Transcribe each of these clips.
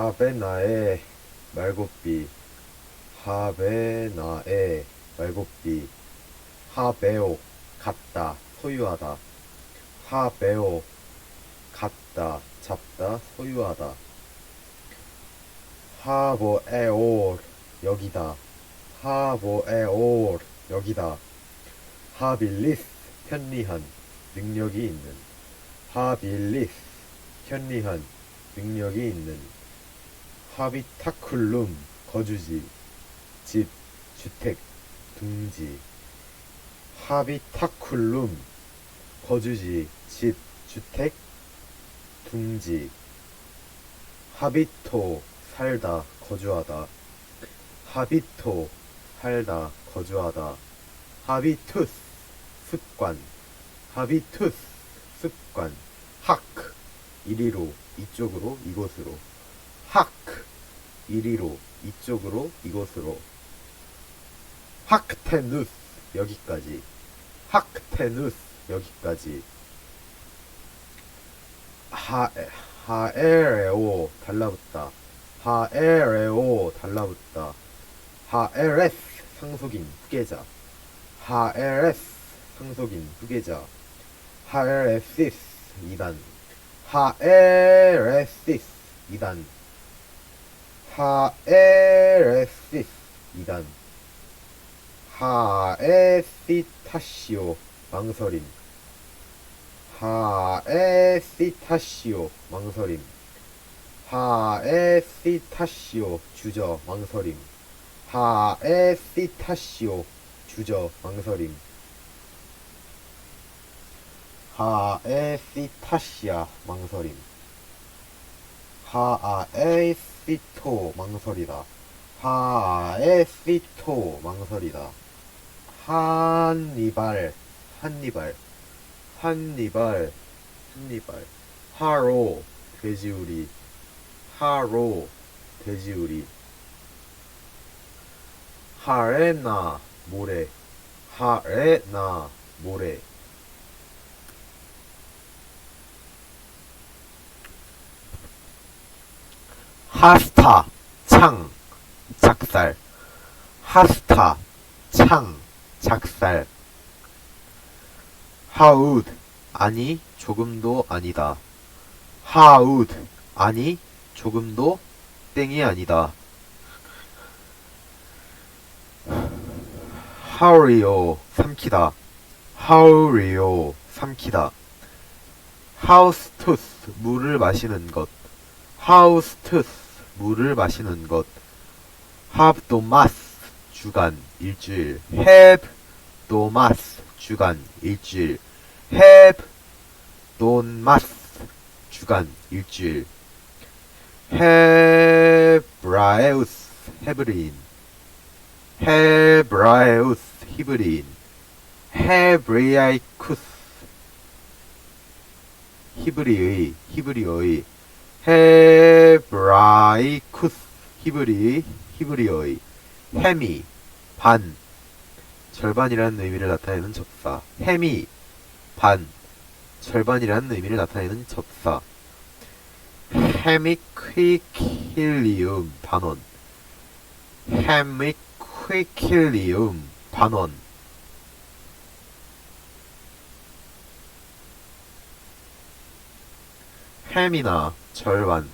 하베나의 말고비 하베나의 말고비 하베오 갖다 소유하다. 하베오 갖다 잡다 소유하다. 하보에올 여기다. 하보에올 여기다. 하빌리스 편리한 능력이 있는. 하빌리스 편리한 능력이 있는 하비타클룸 거주지 집 주택 둥지. 하비타클룸 거주지 집 주택 둥지. 하비토 살다 거주하다. 하비토 살다 거주하다. 하비투스 습관. 하비투스 습관. 하크 이리로 이쪽으로 이곳으로. 하크 이리로 이쪽으로 이곳으로. 하크테누스 여기까지. 하크테누스 여기까지. 하 하에레오 달라붙다. 하에레오 달라붙다. 하에레스 상속인 후계자. 하에레스 상속인 후계자. 하에레시스 2단. 하에레시스 2단 하에레시스 2단 하에시타시오 망설임. 하에시타시오 망설임. 하에시타시오 주저 망설임. 하에시타시오 주저 망설임. 하에시타시아 망설임. 하에시 토 망설이다. 하에 시토 망설이다. 한니발 한니발 한니발 한니발. 하로 돼지우리 하로 돼지우리. 하레나 모래 하레나 모래 하스타 창 작살. 하스타 창 작살. 하우드 아니 조금도 아니다. 하우드 아니 조금도 땡이 아니다. 하우리오 삼키다. 하우리오 삼키다. 하우스투스 물을 마시는 것. 하우스투스 물을 마시는 것. 하브도마스 주간 일주일. 헤브 도마스 주간 일주일. 헤브 돈마스 주간 일주일. 헤브라에우스 헤브린. 헤브라에우스 히브린. 헤브리아이쿠스 히브리의 히브리어의. 헤브 라이쿠스 히브리 히브리어의 헤미 반. 절반이라는 의미를 나타내는 접사. 헤미 반. 절반이라는 의미를 나타내는 접사. 헤미퀴킬리움 반원. 헤미퀴킬리움 반원. 햄이나 절반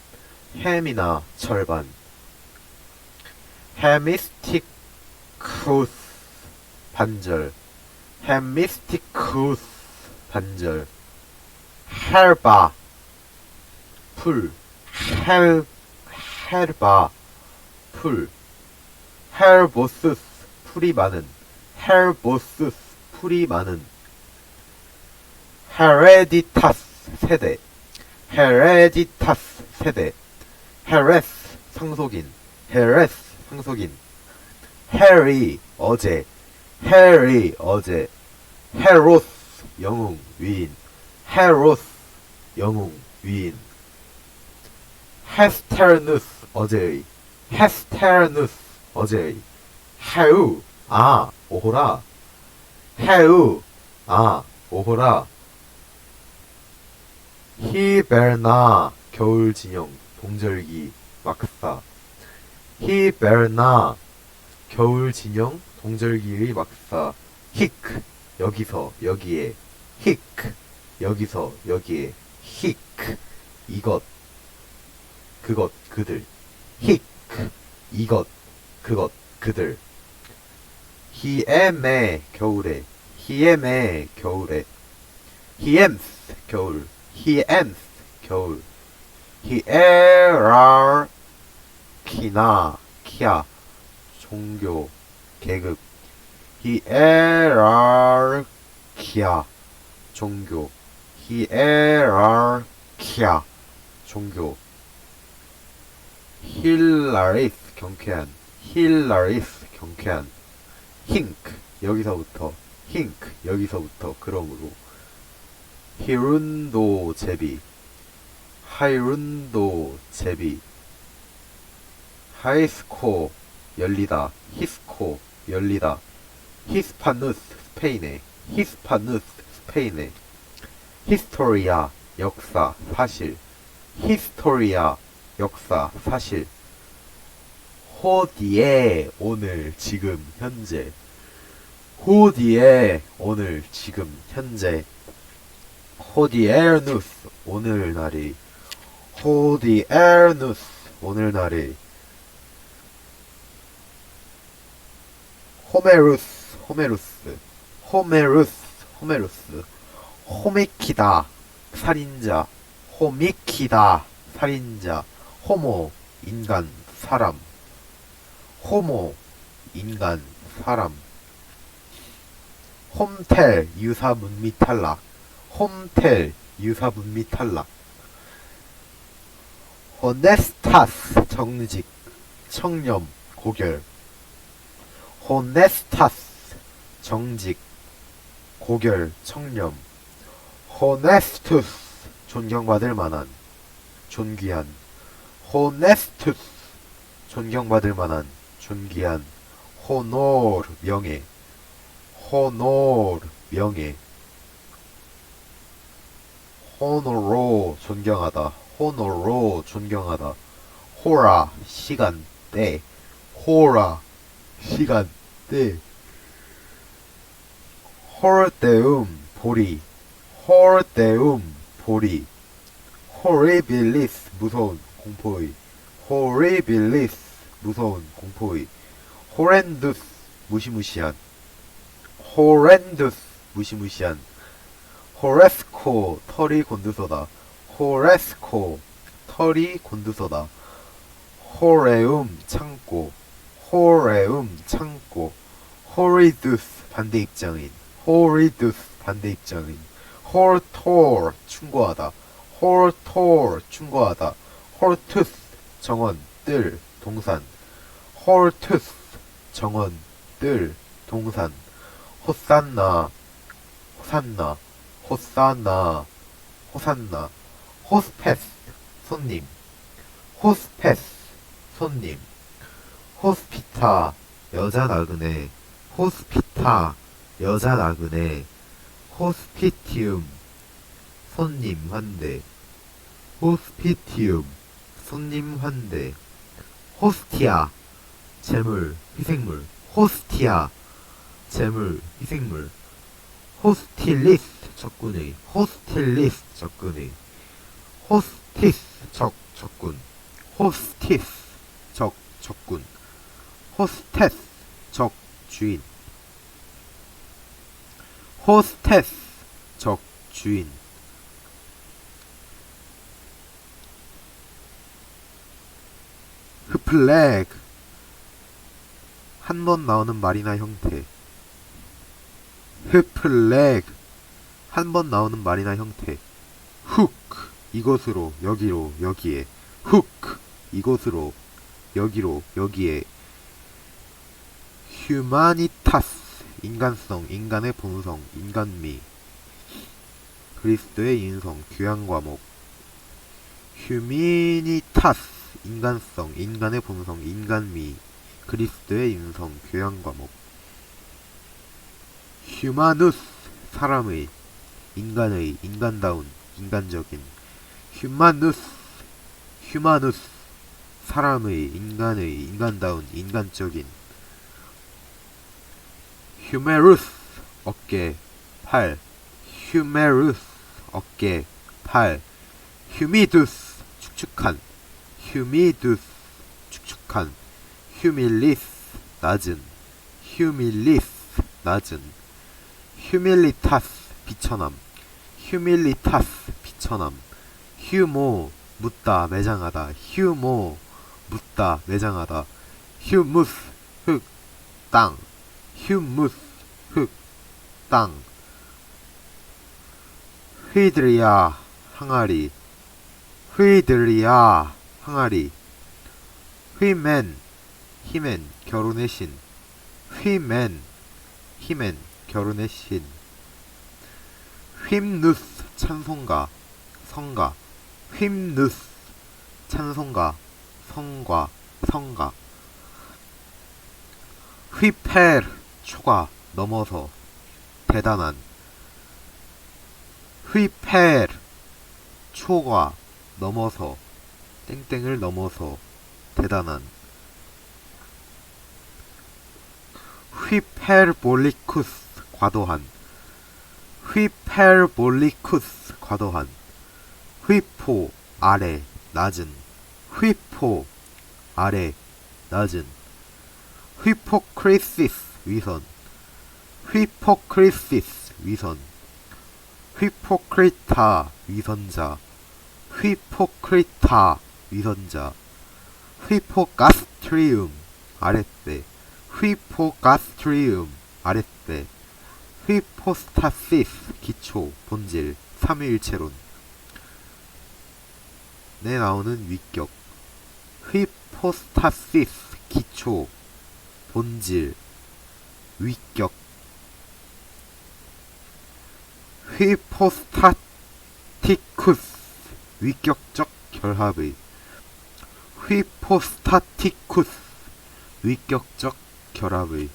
햄이나 절반. 헤미스티쿠스 반절. 헤미스티쿠스 반절. 헬바. 풀. 헬, 헬바. 풀. 헬보스스 풀이 많은. 헬보스스 풀이 많은. 헤레디타스 세대. 헤레디타스 세대 헤레스 상속인. 헤레스 상속인. 해리 어제. 해리 어제. 헤로스 영웅 위인. 헤로스 영웅 위인. 헤스테르누스 어제의. 헤스테르누스 어제의. 해우 아 오호라. 해우 아 오호라. 히베르나 겨울 진영 동절기 막사 히베르나 겨울 진영 동절기의 막사 히크 여기서 여기에. 히크 여기서 여기에. 히크 이것 그것 그들. 히크 이것 그것 그들. 히엠의 겨울에. 히엠의 겨울에. 히엠스 겨울. 히엠스 겨울 히에랄 키나 키아 종교 계급. 히에랄키아 종교. 히에랄키아 종교. 힐라리스 경쾌한 힐라리스 경쾌한. 힝크 여기서부터. 힝크 여기서부터. 그러므로. 히룬도 제비 하이룬도 제비. 하이스코 열리다. 히스코 열리다. 히스파누스 스페인에. 히스파누스 스페인에. 히스토리아 역사 사실. 히스토리아 역사 사실. 호디에 오늘 지금 현재. 호디에 오늘 지금 현재. 호디에르누스 오늘날이 호디 에르누스 오늘날이. 호메루스 호메루스. 호메루스 호메루스. 호미키다 살인자. 호미키다 살인자. 호모 인간 사람. 호모 인간 사람. 홈텔 유사 문미 탈락. 홈텔 유사 문미 탈락 호네스타스 정직 청렴 고결. 호네스타스 정직 고결 청렴. 호네스투스 존경받을 만한 존귀한. 호네스투스 존경받을 만한 존귀한. 호노르 명예. 호노르 명예. 호노로 존경하다 호노로 존경하다. 호라 시간 때 호라 시간 때 홀데움 보리. 홀데움 보리. 호리빌리스 무서운 공포의. 호리빌리스 무서운 공포의. 호렌두스 무시무시한. 호렌두스 무시무시한. 호레스코 털이 곤두서다 호레스코 털이 곤두서다. 호레움 창고 호레움 창고 호리두스 반대 입장인 호리두스 반대 입장인. 홀토르 충고하다. 홀토르 충고하다. 홀투스 정원 뜰 동산. 홀투스 정원 뜰 동산. 호산나 호산나 호산나 호산나 호스페스 손님 호스페스 손님 호스피타 여자 나그네 호스피타 여자 나그네 호스피티움 손님 환대 호스피티움 손님 환대 호스티아 재물 희생물 호스티아 재물 희생물 호스틸리스 적군의 호스틸리스 적군의 호스티스. 적 적군. 호스티스. 적 적군. 호스테스. 적 주인. 호스테스. 적 주인. 흡플렉 한 번 나오는 말이나 형태. 흡플렉 한 번 나오는 말이나 형태. 훅 이곳으로 여기로 여기에 훅 이곳으로 여기로 여기에. 휴마니타스 인간성 인간의 본성 인간미. 그리스도의 인성 귀한 과목. 휴미니타스 인간성 인간의 본성 인간미. 그리스도의 인성 교양 과목. 휴마누스 사람의 인간의 인간다운 인간적인 휴마누스 휴마누스 사람의 인간의 인간다운 인간적인 휴메루스 어깨 팔. 휴메루스 어깨 팔. 휴미두스 축축한. 휴미두스 축축한. 휴밀리스 낮은. 휴밀리스 낮은. 휴밀리타스 비천함. 휴밀리타스 비천함 휴모 묻다 매장하다. 휴모 묻다 매장하다. 휴무스 흙땅. 휴무스 흙땅. 휘드리아 항아리. 휘드리아 항아리. 휘맨 히맨 결혼의 신. 휘맨 히맨 결혼의 신. 휘누스 찬송가 성가 휘누스. 찬송가 성과 성가. 휘페르 초가 넘어서 대단한. 휘페르 초가 넘어서 땡땡을 넘어서 대단한. 휘페르볼리쿠스 과도한. 휘페르볼리쿠스 과도한 휘포 아래 낮은 휘포 아래 낮은. 휘포크리시스 위선 휘포크리시스 위선 휘포크리타 위선자 휘포크리타 위선자 휘포가스트리움 아랫배 휘포가스트리움 아랫배 휘포스타시스 기초 본질 삼위일체론 내 나오는 위격. 휘포스타시스 기초 본질 위격. 휘포스타티쿠스 위격적 결합의. 휘포스타티쿠스 위격적 결합의